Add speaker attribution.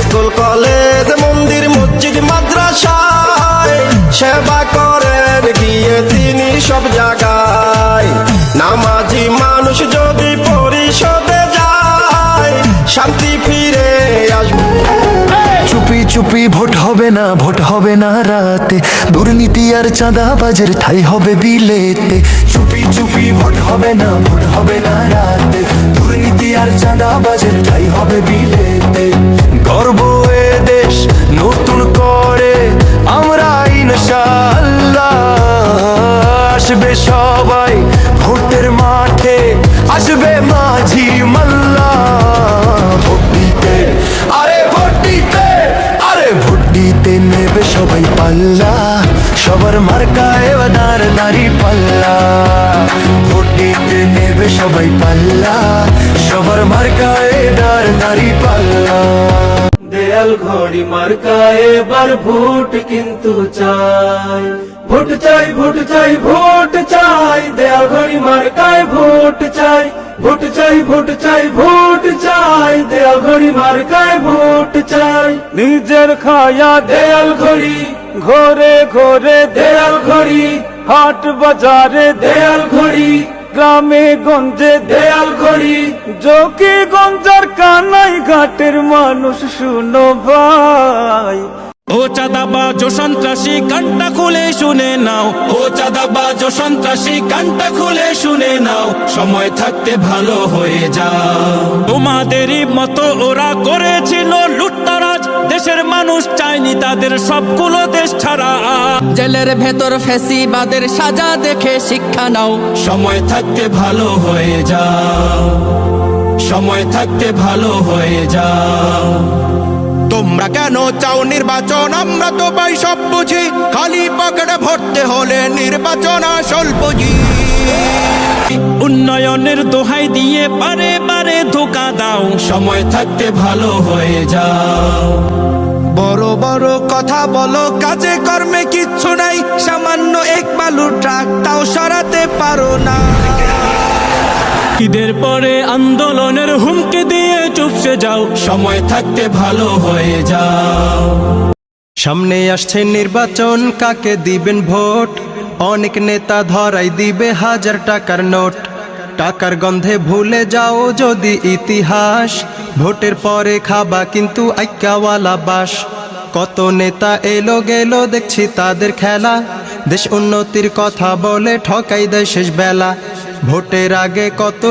Speaker 1: School, college, মন্দির, মসজিদ, মাদ্রাসায় সেবা করেন, গিয়ে তিনি সব জায়গায় নামাজি মানুষ যদি পরিষদে যায়, শান্তি ফিরে আসবে।
Speaker 2: চুপি চুপি ভোট হবে না, ভোট হবে না রাতে। দুর্নীতি আর চাঁদাবাজের ঠাই হবে বিলেতে। চুপি চুপি ভোট হবে না, ভোট হবে না রাতে। দুর্নীতি আর চাঁদাবাজের ঠাই হবে বিলেতে। গর্ব এ দেশ নতুন করে। আমরা ইনশাআল্লাহ আসবে সবাই ভোটের মাঠে, আসবে মাঝি মাল্লা। ভোট দিতে, আরে ভোট দিতে, আরে ভোট দিতে নেবে সবাই পাল্লা। সবার মার্কায় এবার নারী পাল্লা। ভোট দিতে নেবে সবাই পাল্লা। সবার মার্কায় দার নারী পাল্লা।
Speaker 3: দেয়াল ঘড়ি মার্কা এবার ভোট কিন্তু চাই। ভোট চাই ভোট চাই ভোট চাই দেয়াল ঘড়ি মার্কায় ভোট চাই। ভোট চাই ভোট চাই ভোট চাই দেয়াল ঘড়ি মার্কায় ভোট চাই। নিজের খায়া দেয়াল ঘড়ি ঘরে ঘরে দেয়াল ঘড়ি হাট বাজারে দেয়াল ঘড়ি গ্রামে গঞ্জে দেয়াল ঘড়ি। জকি গঞ্জার কানাই ঘাটের মানুষ শুনো ভাই।
Speaker 4: ও চাঁদাবাজ ও সন্ত্রাসী কানটা খুলে শুনে নাও। ও চাঁদাবাজ ও সন্ত্রাসী কানটা খুলে শুনে নাও। সময় থাকতে ভালো হয়ে যাও। তোমাদেরই মতো ওরা করেছিল লুটতারাজ। দেশের মানুষ চায়নি তাদের সবগুলো দেশ ছাড়া।
Speaker 5: জেলের ভেতর ফেসিবাদের সাজা দেখে শিক্ষা নাও।
Speaker 4: সময় থাকতে ভালো হয়ে যাও। সময় থাকতে ভালো হয়ে যাও।
Speaker 6: তোমরা কেন চাও নির্বাচন? আমরা তো পাই সব বুঝি। খালি পকেটে ভরতে হলে নির্বাচন আসল বুঝি।
Speaker 4: উন্নয়নের দোহাই দিয়ে বারে বারে ধোকা দাও। সময় থাকতে ভালো হয়ে যাও।
Speaker 6: বড় বড় কথা বলো কাজে কর্মে কিচ্ছু নাই। সামান্য এক বালু ট্রাক তাও সরাতে পারো না।
Speaker 4: ঈদের পরে আন্দোলনের হুমকি দিয়ে চুপসে যাও। সময় থাকতে ভালো হয়ে যাও।
Speaker 7: সামনে আসছে নির্বাচন, কাকে দিবেন ভোট? অনেক নেতা ধরাই দিবে হাজার টাকার নোট। টাকার গন্ধে ভুলে যাও যদি ইতিহাস। ভোটের পরে খাবা কিন্তু আইকাওয়ালা বাস। কত নেতা এলো গেল, দেখছি তাদের খেলা। দেশ উন্নতির কথা বলে ঠকাই দেয় শেষ বেলা। ভোটের আগে কত